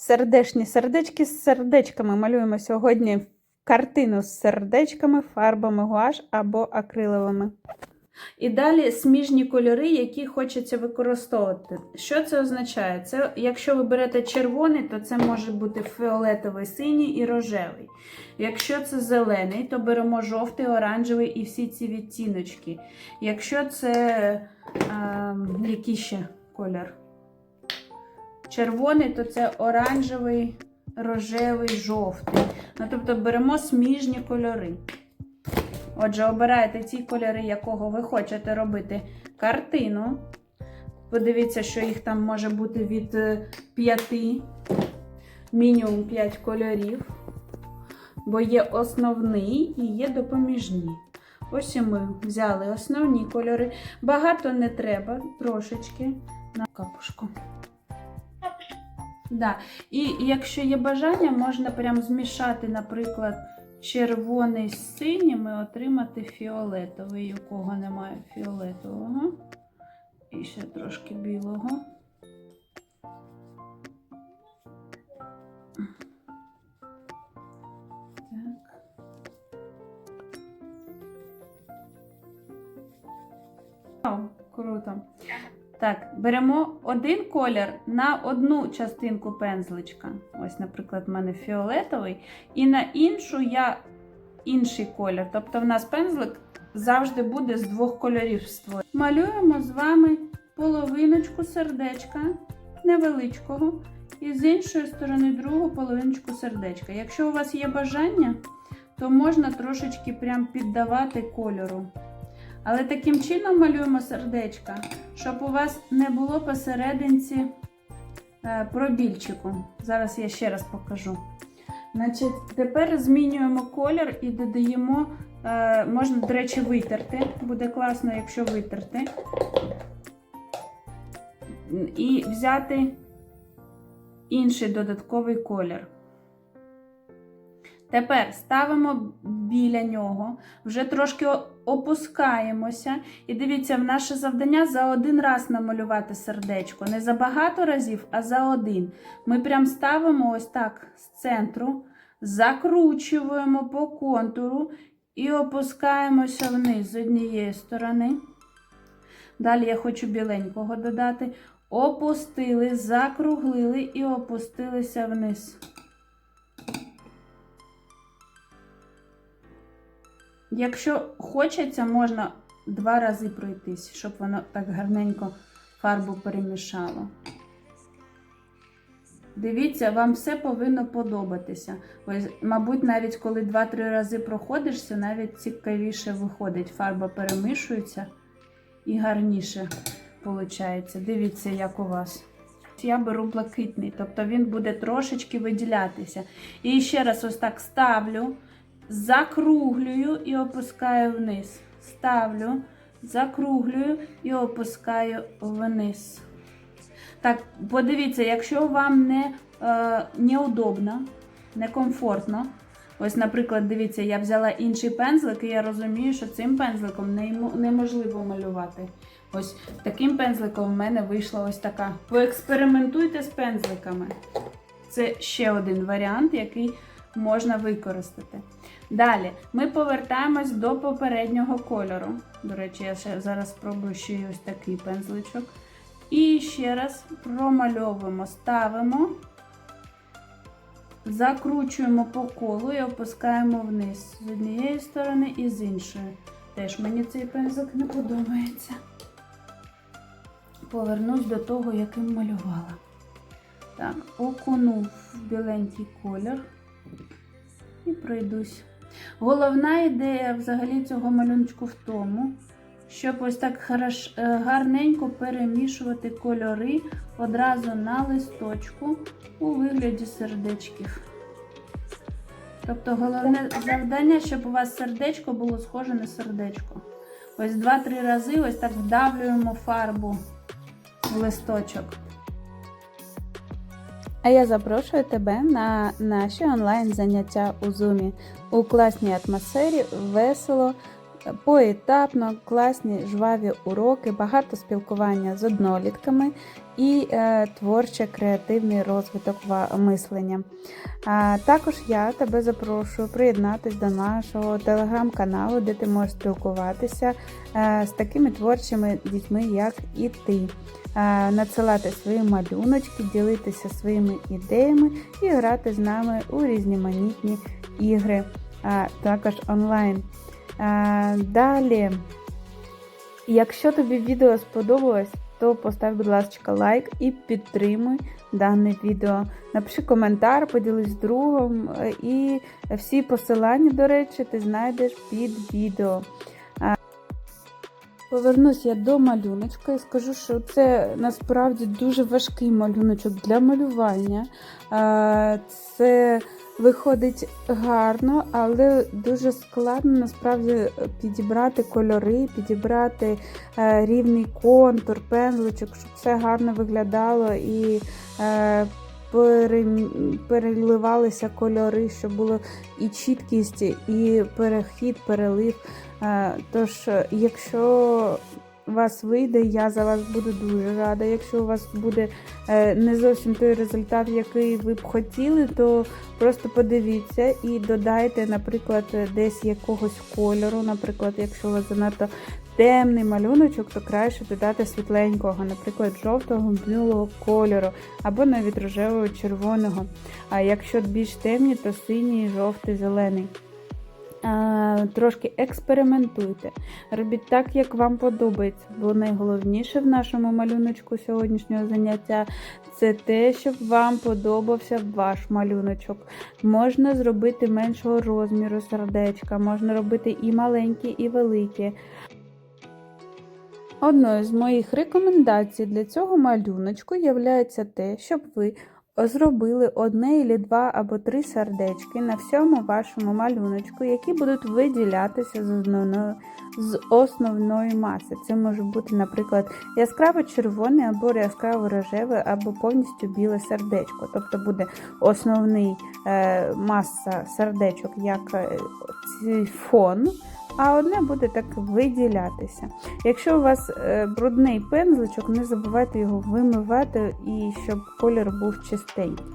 Сердечні сердечки з сердечками. Малюємо сьогодні картину з сердечками, фарбами гуаш або акриловими. І далі сміжні кольори, які хочеться використовувати. Що це означає? Це, якщо ви берете червоний, то це може бути фіолетовий, синій і рожевий. Якщо це зелений, то беремо жовтий, оранжевий і всі ці відтіночки. Якщо це е, який ще колір? Червоний, то це оранжевий, рожевий, жовтий. Ну, тобто беремо сміжні кольори. Отже, обираєте ті кольори, якого ви хочете робити картину. Подивіться, що їх там може бути від 5, мінімум 5 кольорів. Бо є основний і є допоміжні. Ось і ми взяли основні кольори. Багато не треба, трошечки на капушку. Да. І якщо є бажання, можна прям змішати, наприклад, червоний з синім і отримати фіолетовий, у кого немає фіолетового. І ще трошки білого. Круто. Так, беремо один колір на одну частинку пензличка. Ось, наприклад, в мене фіолетовий, і на іншу я інший колір. Тобто в нас пензлик завжди буде з двох кольорів створений. Малюємо з вами половиночку сердечка невеличкого, і з іншої сторони другу половиночку сердечка. Якщо у вас є бажання, то можна трошечки прям піддавати кольору. Але таким чином малюємо сердечка, щоб у вас не було посерединці е, пробільчику. Зараз я ще раз покажу. Значить, Тепер змінюємо колір і додаємо, е, можна, до речі, витерти. Буде класно, якщо витерти. І взяти інший додатковий колір. Тепер ставимо біля нього, вже трошки опускаємося. І дивіться, в наше завдання за один раз намалювати сердечко. Не за багато разів, а за один. Ми прям ставимо ось так з центру, закручуємо по контуру і опускаємося вниз з однієї сторони. Далі я хочу біленького додати. Опустили, закруглили і опустилися вниз. Якщо хочеться, можна два рази пройтись, щоб воно так гарненько фарбу перемішало. Дивіться, вам все повинно подобатися. Ось, мабуть, навіть коли 2-3 рази проходишся, навіть цікавіше виходить. Фарба перемішується і гарніше виходить. Дивіться, як у вас. Я беру блакитний, тобто він буде трошечки виділятися. І ще раз ось так ставлю закруглюю і опускаю вниз. Ставлю, закруглюю і опускаю вниз. Так, подивіться, якщо вам не е, неудобно, некомфортно. Ось, наприклад, дивіться, я взяла інший пензлик, і я розумію, що цим пензликом неможливо малювати. Ось таким пензликом в мене вийшла ось така. Поекспериментуйте з пензликами. Це ще один варіант, який можна використати. Далі ми повертаємось до попереднього кольору. До речі, я ще зараз спробую ще й ось такий пензличок. І ще раз промальовуємо, ставимо, закручуємо по колу і опускаємо вниз з однієї сторони і з іншої. Теж мені цей пензлик не подобається. Повернусь до того, яким малювала. Так, окуну в біленький колір і пройдусь. Головна ідея взагалі цього малюночку в тому, щоб ось так хорош, гарненько перемішувати кольори одразу на листочку у вигляді сердечків. Тобто головне завдання, щоб у вас сердечко було схоже на сердечко. Ось 2-3 рази ось так вдавлюємо фарбу в листочок. А я запрошую тебе на наші онлайн-заняття у Zoom. У класній атмосфері, весело поетапно, класні жваві уроки, багато спілкування з однолітками і е, творче креативний розвиток мислення. А, також я тебе запрошую приєднатись до нашого телеграм-каналу, де ти можеш спілкуватися е, з такими творчими дітьми, як і ти. Е, Надсилати свої малюночки, ділитися своїми ідеями і грати з нами у різноманітні ігри, а також онлайн. Е, Далі, якщо тобі відео сподобалось, то постав, будь ласка, лайк і підтримуй дане відео. Напиши коментар, поділись з другом, е, і всі посилання, до речі, ти знайдеш під відео. Повернусь я до малюночка і скажу, що це насправді дуже важкий малюночок для малювання. Е, Це виходить гарно, але дуже складно насправді підібрати кольори, підібрати е, рівний контур, пензличок, щоб все гарно виглядало і е, переливалися кольори, щоб було і чіткість, і перехід, перелив. Е, Тож, якщо вас вийде, я за вас буду дуже рада. Якщо у вас буде е, не зовсім той результат, який ви б хотіли, то просто подивіться і додайте, наприклад, десь якогось кольору. Наприклад, якщо у вас занадто темний малюночок, то краще додати світленького, наприклад, жовтого, білого кольору, або навіть рожевого, червоного. А якщо більш темні, то синій, жовтий, зелений. Трошки експериментуйте, робіть так, як вам подобається, бо найголовніше в нашому малюночку сьогоднішнього заняття це те, щоб вам подобався ваш малюночок. Можна зробити меншого розміру сердечка, можна робити і маленькі, і великі. Одною з моїх рекомендацій для цього малюночку є те, щоб ви зробили одне або два або три сердечки на всьому вашому малюночку, які будуть виділятися з основної, з основної маси. Це може бути, наприклад, яскраво червоне або яскраво рожеве, або повністю біле сердечко. Тобто буде основний е, маса сердечок як е, фон. А одне буде так виділятися. Якщо у вас е, брудний пензличок, не забувайте його вимивати і щоб колір був чистенький.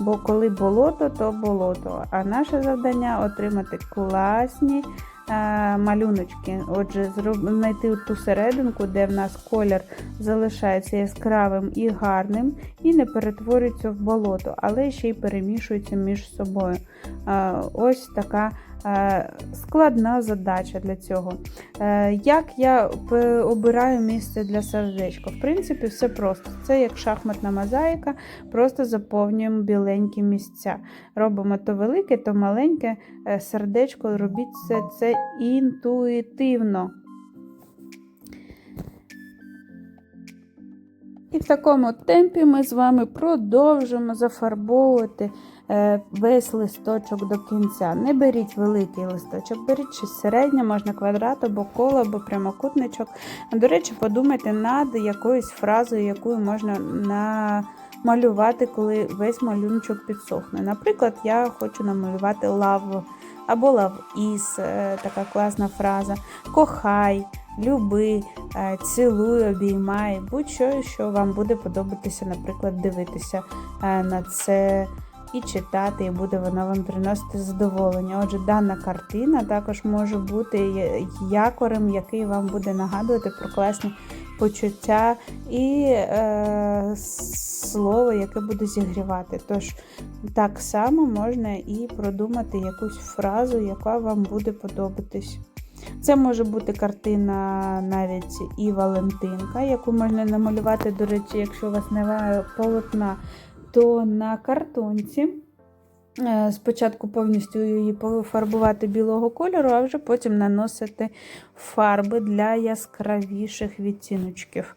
Бо коли болото, то болото. А наше завдання отримати класні е, малюночки. Отже, знайти ту серединку, де в нас колір залишається яскравим і гарним, і не перетворюється в болото, але ще й перемішується між собою. Е, ось така складна задача для цього. Е, Як я обираю місце для сердечка? В принципі, все просто. Це як шахматна мозаїка, просто заповнюємо біленькі місця. Робимо то велике, то маленьке е, сердечко, робіть все це інтуїтивно. І в такому темпі ми з вами продовжимо зафарбовувати е, весь листочок до кінця. Не беріть великий листочок, беріть щось середнє, можна квадрат або коло, або прямокутничок. До речі, подумайте над якоюсь фразою, яку можна намалювати, коли весь малюночок підсохне. Наприклад, я хочу намалювати лаву або love is, е, така класна фраза. Кохай, люби, е, цілуй, обіймай, будь-що, що вам буде подобатися, наприклад, дивитися е, на це і читати, і буде воно вам приносити задоволення. Отже, дана картина також може бути якорем, який вам буде нагадувати про класні почуття і е, слово, яке буде зігрівати. Тож так само можна і продумати якусь фразу, яка вам буде подобатись. Це може бути картина навіть і Валентинка, яку можна намалювати, до речі, якщо у вас немає полотна, то на картонці. е, Спочатку повністю її пофарбувати білого кольору, а вже потім наносити фарби для яскравіших відтіночків.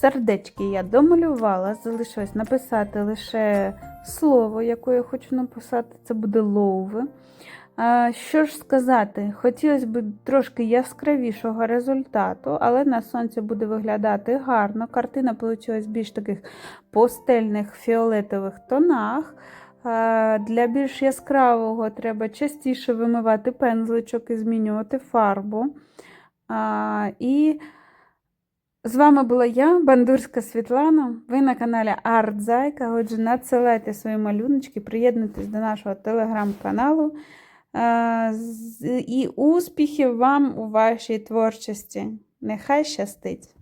Сердечки я домалювала, залишилось написати лише слово, яке я хочу написати, це буде лоуви. Що ж сказати, хотілося б трошки яскравішого результату, але на сонці буде виглядати гарно. Картина вийшла в більш таких пастельних фіолетових тонах. Для більш яскравого треба частіше вимивати пензличок і змінювати фарбу. І з вами була я, Бандурська Світлана. Ви на каналі Артзайка. Отже, надсилайте свої малюночки, приєднуйтесь до нашого телеграм-каналу. Е, І успіхів вам у вашій творчості. Нехай щастить!